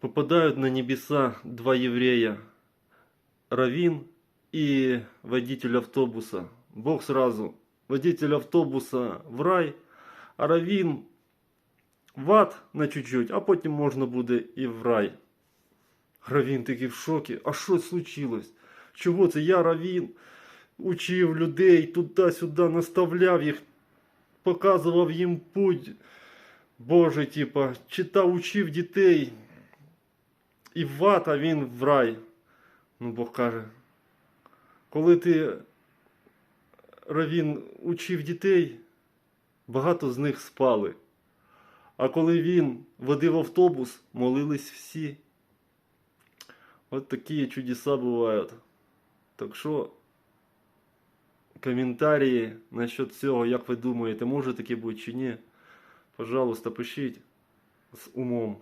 попадают на небеса два еврея, Равин и водитель автобуса. Бог сразу, водитель автобуса в рай, а Равин в ад на чуть-чуть, а потім можна буде і в рай. Равін такий в шокі. А що случилось? Чого це я, Равін, учив людей туди-сюди, наставляв їх, показував їм путь. Боже, типа, читав, учив дітей. І в ад, а він в рай. Ну, Бог каже. Коли ти Равін учив дітей, багато з них спали. А коли він водив автобус, молились всі. От такі чудеса бувають. Так що коментарі насчет цього, як ви думаєте, може таке бути чи ні? Пожалуйста, пишіть з умом.